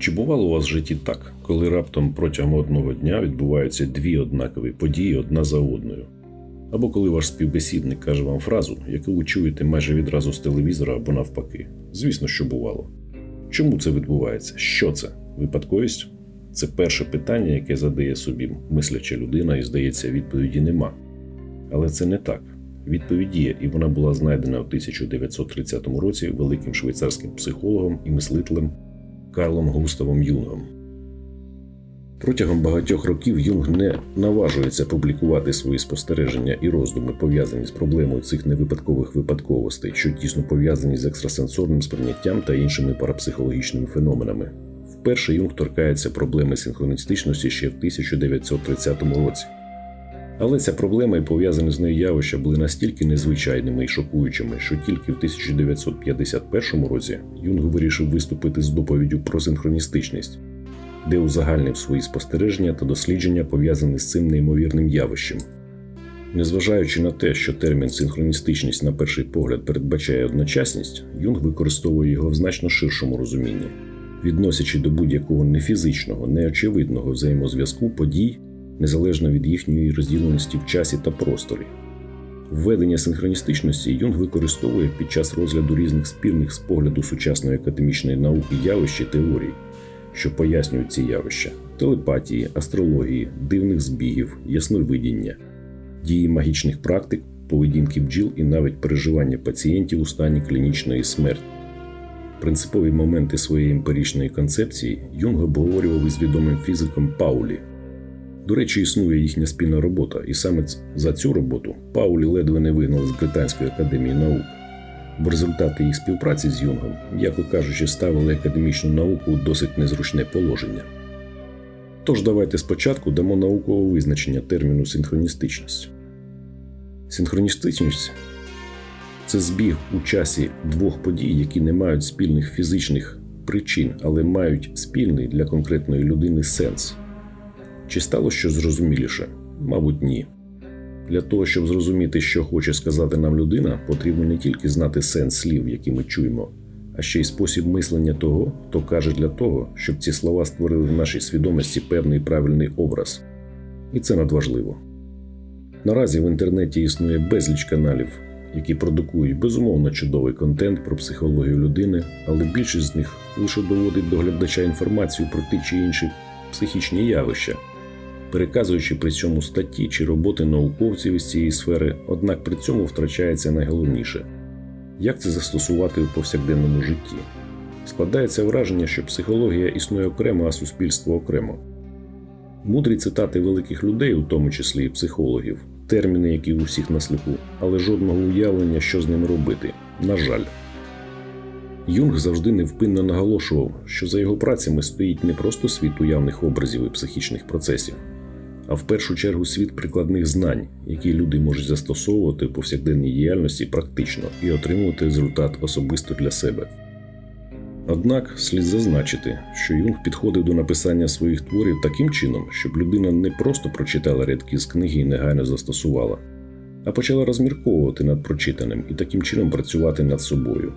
Чи бувало у вас в житті так, коли раптом протягом одного дня відбуваються дві однакові події одна за одною? Або коли ваш співбесідник каже вам фразу, яку ви чуєте майже відразу з телевізора або навпаки? Звісно, що бувало. Чому це відбувається? Що це? Випадковість? Це перше питання, яке задає собі мисляча людина, і здається, відповіді нема. Але це не так. Відповідь є, і вона була знайдена у 1930 році великим швейцарським психологом і мислителем Карлом Густавом Юнгом. Протягом багатьох років Юнг не наважується публікувати свої спостереження і роздуми, пов'язані з проблемою цих невипадкових випадковостей, що тісно пов'язані з екстрасенсорним сприйняттям та іншими парапсихологічними феноменами. Вперше Юнг торкається проблеми синхроністичності ще в 1930 році. Але ця проблема і пов'язані з нею явища були настільки незвичайними і шокуючими, що тільки в 1951 році Юнг вирішив виступити з доповіддю про синхроністичність, де узагальнив свої спостереження та дослідження пов'язані з цим неймовірним явищем. Незважаючи на те, що термін синхроністичність на перший погляд передбачає одночасність, Юнг використовує його в значно ширшому розумінні, відносячи до будь-якого нефізичного, неочевидного взаємозв'язку подій незалежно від їхньої розділеності в часі та просторі. Введення синхроністичності Юнг використовує під час розгляду різних спірних з погляду сучасної академічної науки явищ і теорій, що пояснюють ці явища телепатії, астрології, дивних збігів, ясновидіння, дії магічних практик, поведінки бджіл і навіть переживання пацієнтів у стані клінічної смерті. Принципові моменти своєї емпіричної концепції Юнг обговорював із відомим фізиком Паулі. До речі, існує їхня спільна робота, і саме за цю роботу Паулі ледве не вигнали з Британської академії наук. Бо результати їх співпраці з Юнгом, м'яко кажучи, ставили академічну науку у досить незручне положення. Тож давайте спочатку дамо наукове визначення терміну синхроністичність. Синхроністичність це збіг у часі двох подій, які не мають спільних фізичних причин, але мають спільний для конкретної людини сенс. Чи стало щось зрозуміліше? Мабуть, ні. Для того, щоб зрозуміти, що хоче сказати нам людина, потрібно не тільки знати сенс слів, які ми чуємо, а ще й спосіб мислення того, хто каже для того, щоб ці слова створили в нашій свідомості певний правильний образ. І це надважливо. Наразі в інтернеті існує безліч каналів, які продукують безумовно чудовий контент про психологію людини, але більшість з них лише доводить до глядача інформацію про ті чи інші психічні явища переказуючи при цьому статті чи роботи науковців із цієї сфери, однак при цьому втрачається найголовніше як це застосувати в повсякденному житті. Складається враження, що психологія існує окремо, а суспільство окремо. Мудрі цитати великих людей, у тому числі і психологів, терміни, які у всіх на слуху, але жодного уявлення, що з ними робити. На жаль. Юнг завжди невпинно наголошував, що за його працями стоїть не просто світ уявних образів і психічних процесів, а в першу чергу світ прикладних знань, які люди можуть застосовувати в повсякденній діяльності практично і отримувати результат особисто для себе. Однак слід зазначити, що Юнг підходив до написання своїх творів таким чином, щоб людина не просто прочитала рядки з книги і негайно застосувала, а почала розмірковувати над прочитаним і таким чином працювати над собою.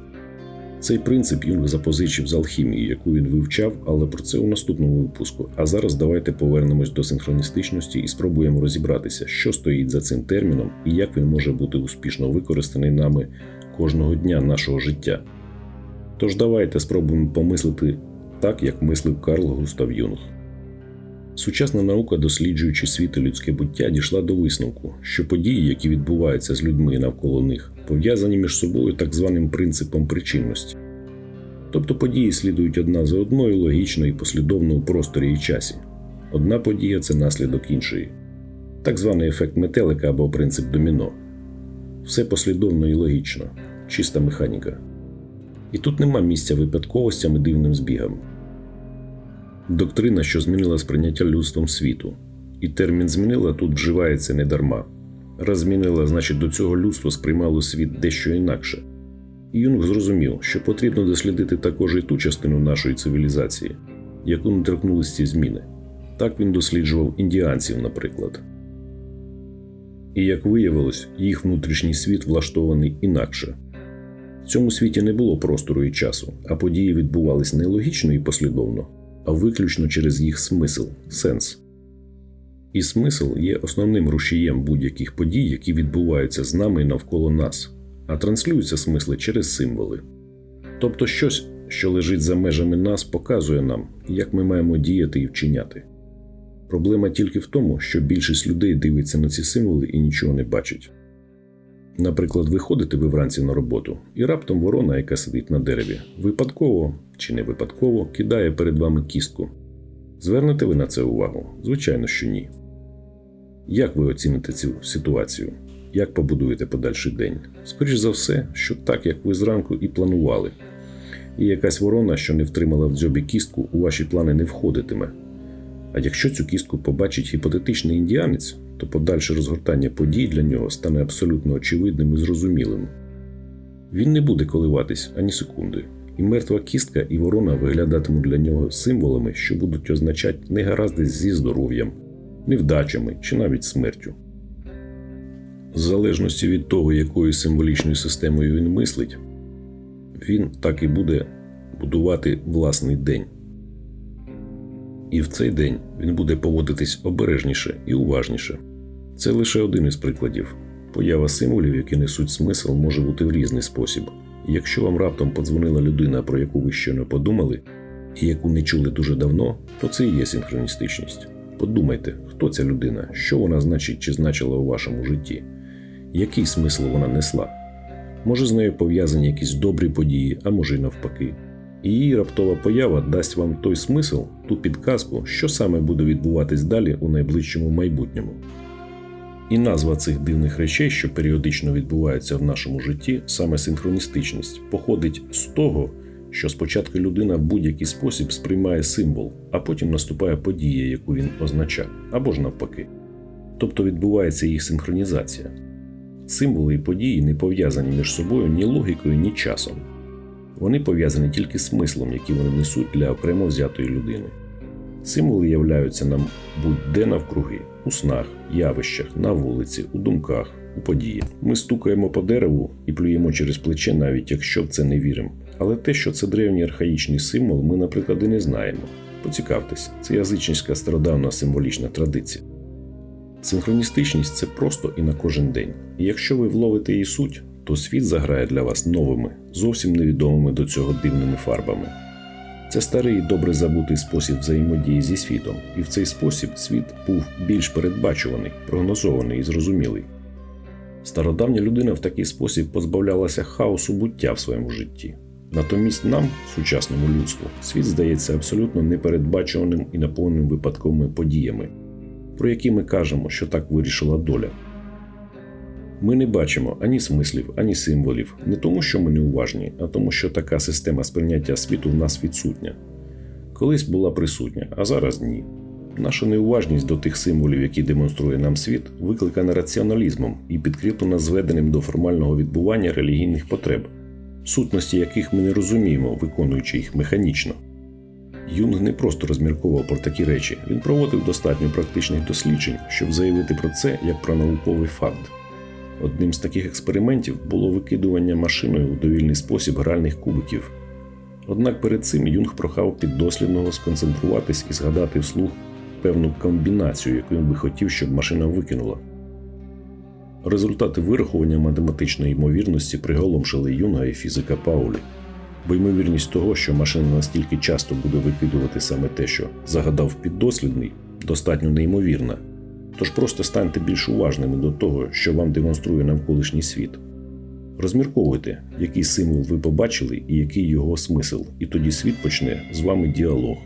Цей принцип Юнг запозичив з алхімії, яку він вивчав, але про це у наступному випуску. А зараз давайте повернемось до синхроністичності і спробуємо розібратися, що стоїть за цим терміном і як він може бути успішно використаний нами кожного дня нашого життя. Тож давайте спробуємо помислити так, як мислив Карл Густав Юнг. Сучасна наука, досліджуючи світ і людське буття, дійшла до висновку, що події, які відбуваються з людьми навколо них, пов'язані між собою так званим принципом причинності. Тобто події слідують одна за одною логічно і послідовно у просторі і часі. Одна подія це наслідок іншої, так званий ефект метелика або принцип доміно. Все послідовно і логічно, чиста механіка. І тут нема місця випадковостям і дивним збігам. Доктрина, що змінила сприйняття людством світу, і термін змінила тут вживається недарма. Раз змінила, значить до цього людство сприймало світ дещо інакше. Юнг зрозумів, що потрібно дослідити також і ту частину нашої цивілізації, яку не торкнулись ці зміни. Так він досліджував індіанців, наприклад. І як виявилось, їх внутрішній світ влаштований інакше. В цьому світі не було простору і часу, а події відбувались не логічно і послідовно, а виключно через їх смисл сенс. І смисл є основним рушієм будь-яких подій, які відбуваються з нами і навколо нас, а транслюються смисли через символи. Тобто щось, що лежить за межами нас, показує нам, як ми маємо діяти і вчиняти. Проблема тільки в тому, що більшість людей дивиться на ці символи і нічого не бачить. Наприклад, виходите ви вранці на роботу, і раптом ворона, яка сидить на дереві, випадково чи не випадково кидає перед вами кістку. Звернете ви на це увагу? Звичайно, що ні. Як ви оціните цю ситуацію? Як побудуєте подальший день? Скоріш за все, що так, як ви зранку і планували. І якась ворона, що не втримала в дзьобі кістку, у ваші плани не входитиме. А якщо цю кістку побачить гіпотетичний індіанець, то подальше розгортання подій для нього стане абсолютно очевидним і зрозумілим. Він не буде коливатись ані секунди, і мертва кістка і ворона виглядатимуть для нього символами, що будуть означати негаразди зі здоров'ям, невдачами чи навіть смертю. В залежності від того, якою символічною системою він мислить, він так і буде будувати власний день. І в цей день він буде поводитись обережніше і уважніше. Це лише один із прикладів. Поява символів, які несуть смисл, може бути в різний спосіб. Якщо вам раптом подзвонила людина, про яку ви щойно подумали, і яку не чули дуже давно, то це і є синхроністичність. Подумайте, хто ця людина, що вона значить чи значила у вашому житті, який смисл вона несла. Може, з нею пов'язані якісь добрі події, а може й навпаки. І її раптова поява дасть вам той смисл, ту підказку, що саме буде відбуватись далі у найближчому майбутньому. І назва цих дивних речей, що періодично відбуваються в нашому житті, саме синхроністичність, походить з того, що спочатку людина в будь-який спосіб сприймає символ, а потім наступає подія, яку він означає, або ж навпаки. Тобто відбувається їх синхронізація. Символи і події не пов'язані між собою ні логікою, ні часом. Вони пов'язані тільки смислом, який вони несуть для окремо взятої людини. Символи являються нам будь-де навкруги, у снах, явищах, на вулиці, у думках, у подіях. Ми стукаємо по дереву і плюємо через плече, навіть якщо в це не віримо. Але те, що це древній архаїчний символ, ми, наприклад, і не знаємо. Поцікавтесь, це язичницька стародавна символічна традиція. Синхроністичність це просто і на кожен день. І якщо ви вловите її суть, то світ заграє для вас новими, зовсім невідомими до цього дивними фарбами. Це старий добре забутий спосіб взаємодії зі світом, і в цей спосіб світ був більш передбачуваний, прогнозований і зрозумілий. Стародавня людина в такий спосіб позбавлялася хаосу буття в своєму житті. Натомість нам, сучасному людству, світ здається абсолютно непередбачуваним і наповненим випадковими подіями, про які ми кажемо, що так вирішила доля. Ми не бачимо ані смислів, ані символів, не тому, що ми неуважні, а тому, що така система сприйняття світу в нас відсутня. Колись була присутня, а зараз ні. Наша неуважність до тих символів, які демонструє нам світ, викликана раціоналізмом і підкріплена зведеним до формального відбування релігійних потреб, сутності яких ми не розуміємо, виконуючи їх механічно. Юнг не просто розмірковував про такі речі, він проводив достатньо практичних досліджень, щоб заявити про це як про науковий факт. Одним з таких експериментів було викидування машиною у довільний спосіб гральних кубиків. Однак перед цим Юнг прохав піддослідного сконцентруватись і згадати вслух певну комбінацію, яку він би хотів, щоб машина викинула. Результати вирахування математичної ймовірності приголомшили Юнга і фізика Паулі, бо ймовірність того, що машина настільки часто буде викидувати саме те, що загадав піддослідний, достатньо неймовірна. Тож просто станьте більш уважними до того, що вам демонструє навколишній світ. Розмірковуйте, який символ ви побачили і який його смисл, і тоді світ почне з вами діалог.